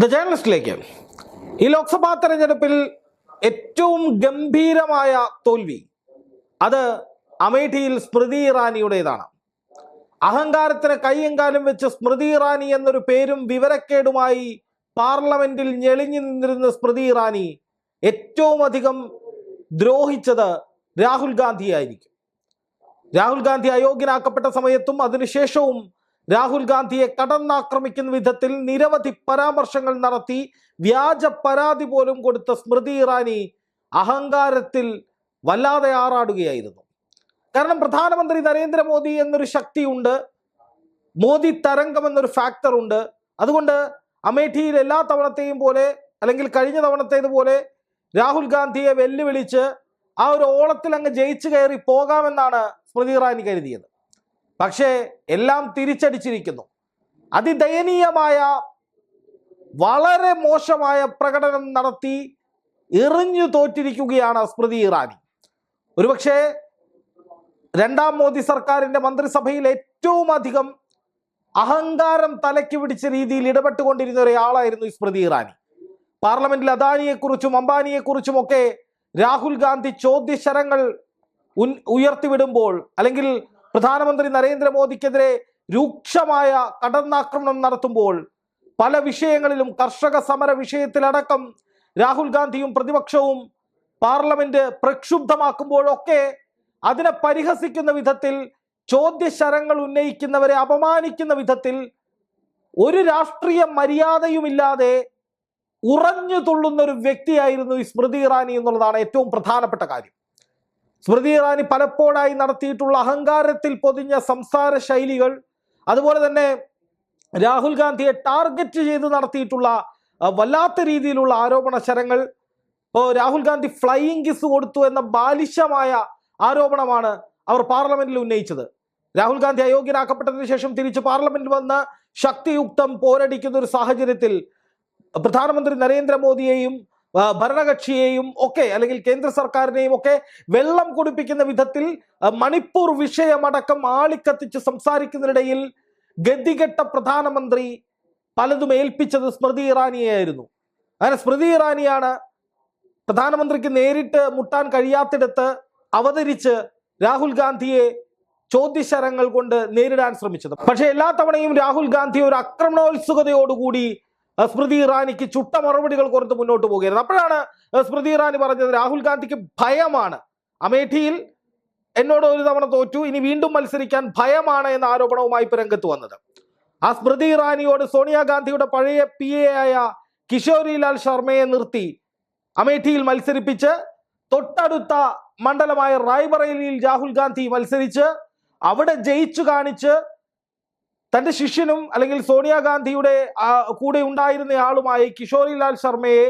The ജേർണലിസ്റ്റിലേക്ക് ഈ ലോക്സഭാ തെരഞ്ഞെടുപ്പിൽ ഏറ്റവും ഗംഭീരമായ തോൽവി അത് അമേഠിയിൽ സ്മൃതി ഇറാനിയുടേതാണ്. അഹങ്കാരത്തിന് കൈയെങ്കാലും വെച്ച് സ്മൃതി ഇറാനി എന്നൊരു പേരും വിവരക്കേടുമായി പാർലമെന്റിൽ ഞെളിഞ്ഞു നിന്നിരുന്ന സ്മൃതി ഇറാനി ഏറ്റവും അധികം ദ്രോഹിച്ചത് രാഹുൽ ഗാന്ധിയായിരിക്കും. രാഹുൽ ഗാന്ധി അയോഗ്യനാക്കപ്പെട്ട സമയത്തും അതിനുശേഷവും രാഹുൽ ഗാന്ധിയെ കടന്നാക്രമിക്കുന്ന വിധത്തിൽ നിരവധി പരാമർശങ്ങൾ നടത്തി വ്യാജ പരാതി പോലും കൊടുത്ത സ്മൃതി ഇറാനി അഹങ്കാരത്തിൽ വല്ലാതെ ആറാടുകയായിരുന്നു. കാരണം പ്രധാനമന്ത്രി നരേന്ദ്രമോദി എന്നൊരു ശക്തിയുണ്ട് മോദി തരംഗം എന്നൊരു ഫാക്ടർ ഉണ്ട്. അതുകൊണ്ട് അമേഠിയിൽ എല്ലാ തവണത്തെയും പോലെ അല്ലെങ്കിൽ കഴിഞ്ഞ തവണത്തേതുപോലെ രാഹുൽ ഗാന്ധിയെ വെല്ലുവിളിച്ച് ആ ഒരു ഓളത്തിൽ അങ്ങ് ജയിച്ചു കയറി പോകാമെന്നാണ് സ്മൃതി ഇറാനി കരുതിയത്. പക്ഷേ എല്ലാം തിരിച്ചടിച്ചിരിക്കുന്നു. അതിദയനീയമായ വളരെ മോശമായ പ്രകടനം നടത്തി എറിഞ്ഞു തോറ്റിരിക്കുകയാണ് സ്മൃതി ഇറാനി. ഒരുപക്ഷെ രണ്ടാം മോദി സർക്കാരിന്റെ മന്ത്രിസഭയിൽ ഏറ്റവും അധികം അഹങ്കാരം തലയ്ക്ക് പിടിച്ച രീതിയിൽ ഇടപെട്ടുകൊണ്ടിരുന്ന ഒരാളായിരുന്നു സ്മൃതി ഇറാനി. പാർലമെന്റിൽ അദാനിയെക്കുറിച്ചും അംബാനിയെക്കുറിച്ചും ഒക്കെ രാഹുൽ ഗാന്ധി ചോദ്യശരങ്ങൾ ഉയർത്തിവിടുമ്പോൾ അല്ലെങ്കിൽ പ്രധാനമന്ത്രി നരേന്ദ്രമോദിക്കെതിരെ രൂക്ഷമായ കടന്നാക്രമണം നടത്തുമ്പോൾ പല വിഷയങ്ങളിലും കർഷക സമര വിഷയത്തിലടക്കം രാഹുൽ ഗാന്ധിയും പ്രതിപക്ഷവും പാർലമെന്റ് പ്രക്ഷുബ്ധമാക്കുമ്പോഴൊക്കെ അതിനെ പരിഹസിക്കുന്ന വിധത്തിൽ ചോദ്യശരങ്ങൾ ഉന്നയിക്കുന്നവരെ അപമാനിക്കുന്ന വിധത്തിൽ ഒരു രാഷ്ട്രീയ മര്യാദയുമില്ലാതെ ഉറഞ്ഞു തുള്ളുന്ന ഒരു വ്യക്തിയായിരുന്നു ഈ സ്മൃതി ഇറാനി എന്നുള്ളതാണ് ഏറ്റവും പ്രധാനപ്പെട്ട കാര്യം. സ്മൃതി ഇറാനി പലപ്പോഴായി നടത്തിയിട്ടുള്ള അഹങ്കാരത്തിൽ പൊതിഞ്ഞ സംസാര ശൈലികൾ അതുപോലെ തന്നെ രാഹുൽ ഗാന്ധിയെ ടാർഗറ്റ് ചെയ്ത് നടത്തിയിട്ടുള്ള വല്ലാത്ത രീതിയിലുള്ള ആരോപണ ശരങ്ങൾ. ഇപ്പോൾ രാഹുൽ ഗാന്ധി ഫ്ലൈയിങ് കിസ് കൊടുത്തു എന്ന ബാലിശമായ ആരോപണമാണ് അവർ പാർലമെന്റിൽ ഉന്നയിച്ചത്. രാഹുൽ ഗാന്ധി അയോഗ്യനാക്കപ്പെട്ടതിന് ശേഷം തിരിച്ച് പാർലമെന്റിൽ വന്ന് ശക്തിയുക്തം പോരടിക്കുന്ന ഒരു സാഹചര്യത്തിൽ പ്രധാനമന്ത്രി നരേന്ദ്രമോദിയെയും ഭരണകക്ഷിയെയും ഒക്കെ അല്ലെങ്കിൽ കേന്ദ്ര സർക്കാരിനെയും ഒക്കെ വെള്ളം കുടിപ്പിക്കുന്ന വിധത്തിൽ മണിപ്പൂർ വിഷയമടക്കം ആളിക്കത്തിച്ച് സംസാരിക്കുന്നതിനിടയിൽ ഗതികെട്ട പ്രധാനമന്ത്രി പലതും ഏൽപ്പിച്ചത് സ്മൃതി ഇറാനിയായിരുന്നു അങ്ങനെ സ്മൃതി ഇറാനിയാണ് പ്രധാനമന്ത്രിക്ക് നേരിട്ട് മുട്ടാൻ കഴിയാത്തിടത്ത് അവതരിച്ച് രാഹുൽ ഗാന്ധിയെ ചോദ്യശരങ്ങൾ കൊണ്ട് നേരിടാൻ ശ്രമിച്ചത്. പക്ഷെ എല്ലാ തവണയും രാഹുൽ ഗാന്ധി ഒരു ആക്രമണോത്സുകതയോടുകൂടി സ്മൃതി ഇറാനിക്ക് ചുട്ട മറുപടികൾ കൊടുത്ത് മുന്നോട്ട് പോകുകയായിരുന്നു. അപ്പോഴാണ് സ്മൃതി ഇറാനി പറഞ്ഞത് രാഹുൽ ഗാന്ധിക്ക് ഭയമാണ്. അമേഠിയിൽ എന്നോട് ഒരു തവണ തോറ്റു ഇനി വീണ്ടും മത്സരിക്കാൻ ഭയമാണ് എന്ന ആരോപണവുമായി രംഗത്ത് വന്നത്. ആ സ്മൃതി ഇറാനിയോട് സോണിയാഗാന്ധിയുടെ പഴയ പി എ ആയ കിഷോരിലാൽ ശർമ്മയെ നിർത്തി അമേഠിയിൽ മത്സരിപ്പിച്ച് തൊട്ടടുത്ത മണ്ഡലമായ റായ്ബറേലിയിൽ രാഹുൽ ഗാന്ധി മത്സരിച്ച് അവിടെ ജയിച്ചു കാണിച്ച് തന്റെ ശിഷ്യനും അല്ലെങ്കിൽ സോണിയാഗാന്ധിയുടെ കൂടെ ഉണ്ടായിരുന്ന ആളുമായി കിഷോരിലാൽ ശർമ്മയെ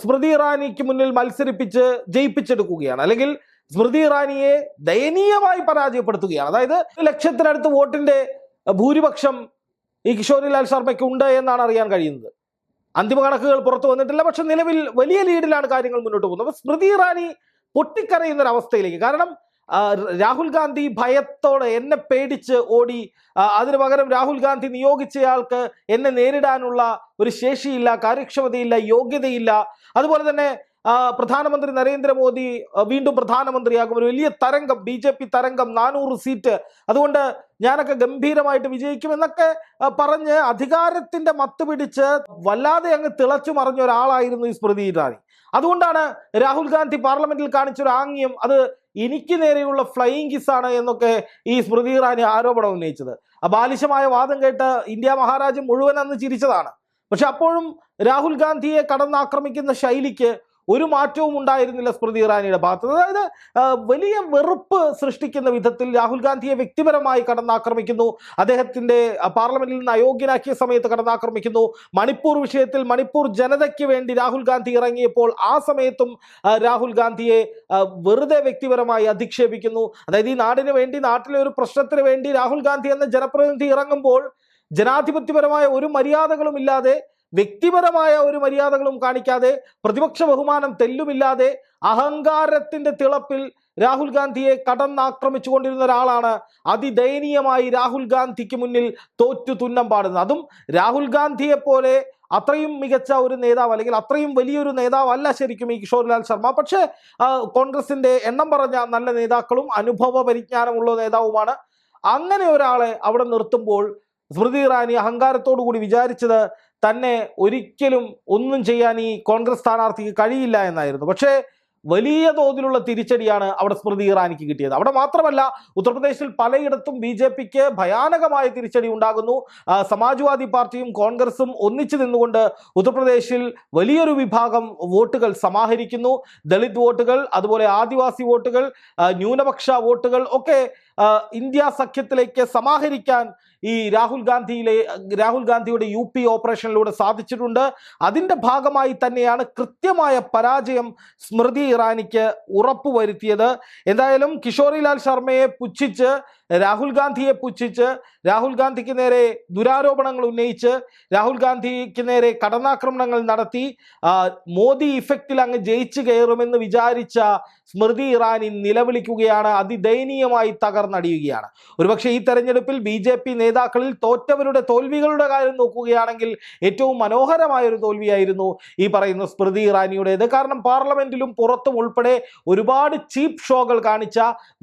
സ്മൃതി ഇറാനിക്ക് മുന്നിൽ മത്സരിപ്പിച്ച് ജയിപ്പിച്ചെടുക്കുകയാണ്. അല്ലെങ്കിൽ സ്മൃതി ഇറാനിയെ ദയനീയമായി പരാജയപ്പെടുത്തുകയാണ്. അതായത് ലക്ഷത്തിനടുത്ത് വോട്ടിന്റെ ഭൂരിപക്ഷം ഈ കിഷോരിലാൽ ശർമ്മയ്ക്ക് ഉണ്ട് എന്നാണ് അറിയാൻ കഴിയുന്നത്. അന്തിമ കണക്കുകൾ പുറത്തു വന്നിട്ടില്ല. പക്ഷെ നിലവിൽ വലിയ ലീഡിലാണ് കാര്യങ്ങൾ മുന്നോട്ട് പോകുന്നത്. അപ്പൊ സ്മൃതി ഇറാനി പൊട്ടിക്കരയുന്ന ഒരു അവസ്ഥയിലേക്ക്. കാരണം രാഹുൽ ഗാന്ധി ഭയത്തോടെ എന്നെ പേടിച്ച് ഓടി. അതിനു പകരം രാഹുൽ ഗാന്ധി നിയോഗിച്ചയാൾക്ക് എന്നെ നേരിടാനുള്ള ഒരു ശേഷിയില്ല കാര്യക്ഷമതയില്ല യോഗ്യതയില്ല. അതുപോലെ തന്നെ പ്രധാനമന്ത്രി നരേന്ദ്രമോദി വീണ്ടും പ്രധാനമന്ത്രിയാകും. ഒരു വലിയ തരംഗം ബി ജെ പി തരംഗം നാനൂറ് സീറ്റ്. അതുകൊണ്ട് ഞാനൊക്കെ ഗംഭീരമായിട്ട് വിജയിക്കും എന്നൊക്കെ പറഞ്ഞ് അധികാരത്തിന്റെ മത്ത് പിടിച്ച് വല്ലാതെ അങ്ങ് തിളച്ചു മറിഞ്ഞ ഒരാളായിരുന്നു ഈ സ്മൃതി ഇറാനി. അതുകൊണ്ടാണ് രാഹുൽ ഗാന്ധി പാർലമെന്റിൽ കാണിച്ചൊരു ആംഗ്യം അത് എനിക്ക് നേരെയുള്ള ഫ്ലൈയിങ് കിസ് ആണ് എന്നൊക്കെ ഈ സ്മൃതി ഇറാനി ആരോപണം ഉന്നയിച്ചത്. അബാലിശമായ ബാലിശമായ വാദം കേട്ട് ഇന്ത്യ മഹാരാജ്യം മുഴുവൻ അന്ന് ചിരിച്ചതാണ്. പക്ഷെ അപ്പോഴും രാഹുൽ ഗാന്ധിയെ കടന്നാക്രമിക്കുന്ന ശൈലിക്ക് ഒരു മാറ്റവും ഉണ്ടായിരുന്നില്ല സ്മൃതി ഇറാനിയുടെ ഭാഗത്ത്. അതായത് വലിയ വെറുപ്പ് സൃഷ്ടിക്കുന്ന വിധത്തിൽ രാഹുൽ ഗാന്ധിയെ വ്യക്തിപരമായി കടന്നാക്രമിക്കുന്നു. അദ്ദേഹത്തിന്റെ പാർലമെന്റിൽ നിന്ന് അയോഗ്യനാക്കിയ സമയത്ത് കടന്നാക്രമിക്കുന്നു. മണിപ്പൂർ വിഷയത്തിൽ മണിപ്പൂർ ജനതയ്ക്ക് വേണ്ടി രാഹുൽ ഗാന്ധി ഇറങ്ങിയപ്പോൾ ആ സമയത്തും രാഹുൽ ഗാന്ധിയെ വെറുതെ വ്യക്തിപരമായി അധിക്ഷേപിക്കുന്നു. അതായത് ഈ നാടിന് വേണ്ടി നാട്ടിലെ ഒരു പ്രശ്നത്തിന് വേണ്ടി രാഹുൽ ഗാന്ധി എന്ന ജനപ്രതിനിധി ഇറങ്ങുമ്പോൾ ജനാധിപത്യപരമായ ഒരു മര്യാദകളും ഇല്ലാതെ വ്യക്തിപരമായ ഒരു മര്യാദകളും കാണിക്കാതെ പ്രതിപക്ഷ ബഹുമാനം തെല്ലുമില്ലാതെ അഹങ്കാരത്തിന്റെ തിളപ്പിൽ രാഹുൽ ഗാന്ധിയെ കടന്നാക്രമിച്ചുകൊണ്ടിരുന്ന ഒരാളാണ് അതിദയനീയമായി രാഹുൽ ഗാന്ധിക്ക് മുന്നിൽ തോറ്റു തുന്നം പാടുന്നത്. അതും രാഹുൽ ഗാന്ധിയെ പോലെ അത്രയും മികച്ച ഒരു നേതാവ് അല്ലെങ്കിൽ അത്രയും വലിയൊരു നേതാവല്ല ശരിക്കും ഈ കിഷോർലാൽ ശർമ്മ. പക്ഷേ കോൺഗ്രസിന്റെ എണ്ണം പറഞ്ഞ നല്ല നേതാക്കളും അനുഭവ പരിജ്ഞാനമുള്ള നേതാവുമാണ്. അങ്ങനെ ഒരാളെ അവിടെ നിർത്തുമ്പോൾ സ്മൃതി ഇറാനി അഹങ്കാരത്തോടു കൂടി വിചാരിച്ചത് തന്നെ ഒരിക്കലും ഒന്നും ചെയ്യാൻ ഈ കോൺഗ്രസ് സ്ഥാനാർത്ഥിക്ക് കഴിയില്ല എന്നായിരുന്നു. പക്ഷേ വലിയ തോതിലുള്ള തിരിച്ചടിയാണ് അവിടെ സ്മൃതി ഇറാനിക്ക് കിട്ടിയത്. അവിടെ മാത്രമല്ല ഉത്തർപ്രദേശിൽ പലയിടത്തും ബി ജെ പിക്ക് ഭയാനകമായ തിരിച്ചടി ഉണ്ടാകുന്നു. സമാജ്വാദി പാർട്ടിയും കോൺഗ്രസും ഒന്നിച്ചു നിന്നുകൊണ്ട് ഉത്തർപ്രദേശിൽ വലിയൊരു വിഭാഗം വോട്ടുകൾ സമാഹരിക്കുന്നു. ദളിത് വോട്ടുകൾ അതുപോലെ ആദിവാസി വോട്ടുകൾ ന്യൂനപക്ഷ വോട്ടുകൾ ഒക്കെ ഇന്ത്യ സഖ്യത്തിലേക്ക് സമാഹരിക്കാൻ ഈ രാഹുൽ ഗാന്ധിയിലെ രാഹുൽ ഗാന്ധിയുടെ യു പി ഓപ്പറേഷനിലൂടെ സാധിച്ചിട്ടുണ്ട്. അതിന്റെ ഭാഗമായി തന്നെയാണ് കൃത്യമായ പരാജയം സ്മൃതി ഇറാനിക്ക് ഉറപ്പുവരുത്തിയത്. എന്തായാലും കിഷോറിലാൽ ശർമ്മയെ പുച്ഛിച്ച് രാഹുൽ ഗാന്ധിയെ പുച്ഛിച്ച് രാഹുൽ ഗാന്ധിക്ക് നേരെ ദുരാരോപണങ്ങൾ ഉന്നയിച്ച് രാഹുൽ ഗാന്ധിക്ക് നേരെ കടന്നാക്രമണങ്ങൾ നടത്തി മോദി ഇഫക്റ്റിൽ അങ്ങ് ജയിച്ചു കയറുമെന്ന് വിചാരിച്ച സ്മൃതി ഇറാനി നിലവിളിക്കുകയാണ് അതിദയനീയമായി തകർന്നടിയുകയാണ്. ഒരുപക്ഷെ ഈ തെരഞ്ഞെടുപ്പിൽ ബി ജെ പി നേതാക്കളിൽ തോറ്റവരുടെ തോൽവികളുടെ കാര്യം നോക്കുകയാണെങ്കിൽ ഏറ്റവും മനോഹരമായ ഒരു തോൽവിയായിരുന്നു ഈ പറയുന്ന സ്മൃതി ഇറാനിയുടേത്. കാരണം പാർലമെന്റിലും പുറത്തും ഉൾപ്പെടെ ഒരുപാട് ചീപ്പ് ഷോകൾ കാണിച്ച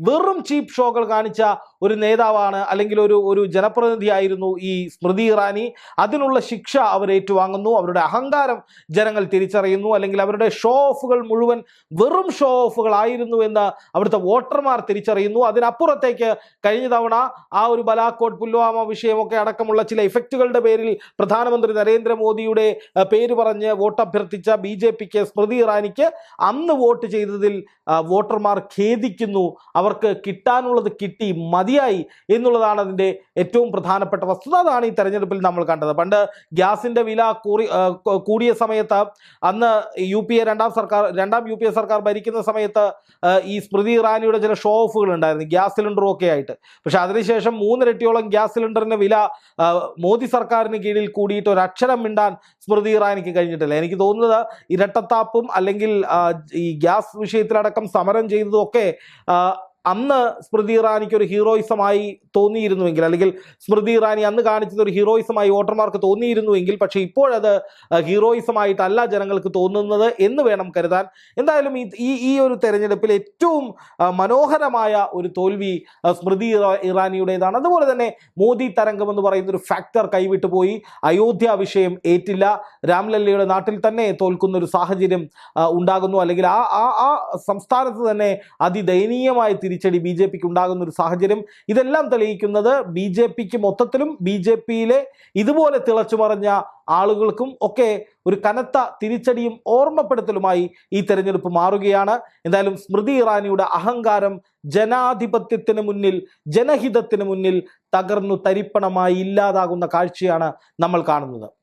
വെറും ചീപ്പ് ഷോകൾ കാണിച്ച ഒരു നേതാവാണ് അല്ലെങ്കിൽ ഒരു ഒരു ജനപ്രതിനിധിയായിരുന്നു ഈ സ്മൃതി ഇറാനി. അതിനുള്ള ശിക്ഷ അവർ ഏറ്റുവാങ്ങുന്നു. അവരുടെ അഹങ്കാരം ജനങ്ങൾ തിരിച്ചറിയുന്നു. അല്ലെങ്കിൽ അവരുടെ ഷോ ഓഫുകൾ മുഴുവൻ വെറും ഷോ ഓഫുകളായിരുന്നു എന്ന് അവിടുത്തെ വോട്ടർമാർ തിരിച്ചറിയുന്നു. അതിനപ്പുറത്തേക്ക് കഴിഞ്ഞ തവണ ആ ഒരു ബലാക്കോട്ട് പുൽവാമ വിഷയമൊക്കെ അടക്കമുള്ള ചില ഇഫക്റ്റുകളുടെ പേരിൽ പ്രധാനമന്ത്രി നരേന്ദ്രമോദിയുടെ പേര് പറഞ്ഞ് വോട്ട് അഭ്യർത്ഥിച്ച ബി ജെ പിക്ക് സ്മൃതി ഇറാനിക്ക് അന്ന് വോട്ട് ചെയ്തതിൽ വോട്ടർമാർ ഖേദിക്കുന്നു. അവർക്ക് കിട്ടാനുള്ളത് കിട്ടി മതിയായി എന്നുള്ളതാണ് അതിന്റെ ഏറ്റവും പ്രധാനപ്പെട്ട വസ്തുത. അതാണ് ഈ തെരഞ്ഞെടുപ്പിൽ നമ്മൾ കണ്ടത്. പണ്ട് ഗ്യാസിന്റെ വില കൂറി കൂടിയ സമയത്ത് അന്ന് യു പി എ രണ്ടാം സർക്കാർ രണ്ടാം യു പി എ സർക്കാർ ഭരിക്കുന്ന സമയത്ത് ഈ സ്മൃതി ഇറാനിയുടെ ചില ഷോ ഓഫുകൾ ഉണ്ടായിരുന്നു. ഗ്യാസ് സിലിണ്ടറും ഒക്കെ ആയിട്ട്. പക്ഷേ അതിനുശേഷം മൂന്നിരട്ടിയോളം ഗ്യാസ് സിലിണ്ടറിന്റെ വില മോദി സർക്കാരിന് കീഴിൽ കൂടിയിട്ട് ഒരു അക്ഷരം മിണ്ടാൻ സ്മൃതി ഇറാനിക്ക് കഴിഞ്ഞിട്ടില്ല. എനിക്ക് തോന്നുന്നത് ഇരട്ടത്താപ്പും അല്ലെങ്കിൽ ഈ ഗ്യാസ് വിഷയത്തിലടക്കം സമരം ചെയ്തതും ഒക്കെ ആ, അന്ന് സ്മൃതി ഇറാനിക്ക് ഒരു ഹീറോയിസമായി തോന്നിയിരുന്നുവെങ്കിൽ അല്ലെങ്കിൽ സ്മൃതി ഇറാനി അന്ന് കാണിച്ചത് ഒരു ഹീറോയിസമായി വോട്ടർമാർക്ക് തോന്നിയിരുന്നുവെങ്കിൽ പക്ഷേ ഇപ്പോഴത് ഹീറോയിസമായിട്ടല്ല ജനങ്ങൾക്ക് തോന്നുന്നത് എന്ന് വേണം കരുതാൻ. എന്തായാലും ഈ ഈ- ഒരു തെരഞ്ഞെടുപ്പിൽ ഏറ്റവും മനോഹരമായ ഒരു തോൽവി സ്മൃതി ഇറാ- ഇറാനിയുടേതാണ്. അതുപോലെ തന്നെ മോദി തരംഗം എന്ന് പറയുന്ന ഒരു ഫാക്ടർ കൈവിട്ടു പോയി. അയോധ്യ വിഷയം ഏറ്റില്ല. രാംലല്ലയുടെ നാട്ടിൽ തന്നെ തോൽക്കുന്ന ഒരു സാഹചര്യം ഉണ്ടാകുന്നു. അല്ലെങ്കിൽ ആ ആ ആ സംസ്ഥാനത്ത് തന്നെ അതിദയനീയമായ തിരിച്ചടി ബി ജെ പിക്ക് ഉണ്ടാകുന്ന ഒരു സാഹചര്യം ഇതെല്ലാം തെളിയിക്കുന്നത് ബി ജെ പിക്ക് മൊത്തത്തിലും ബി ജെ പിയിലെ ഇതുപോലെ തിളച്ചു മറിഞ്ഞ ആളുകൾക്കും ഒക്കെ ഒരു കനത്ത തിരിച്ചടിയും ഓർമ്മപ്പെടുത്തലുമായി ഈ തെരഞ്ഞെടുപ്പ് മാറുകയാണ്. എന്തായാലും സ്മൃതി ഇറാനിയുടെ അഹങ്കാരം ജനാധിപത്യത്തിന് മുന്നിൽ ജനഹിതത്തിന് മുന്നിൽ തകർന്നു തരിപ്പണമായി ഇല്ലാതാകുന്ന കാഴ്ചയാണ് നമ്മൾ കാണുന്നത്.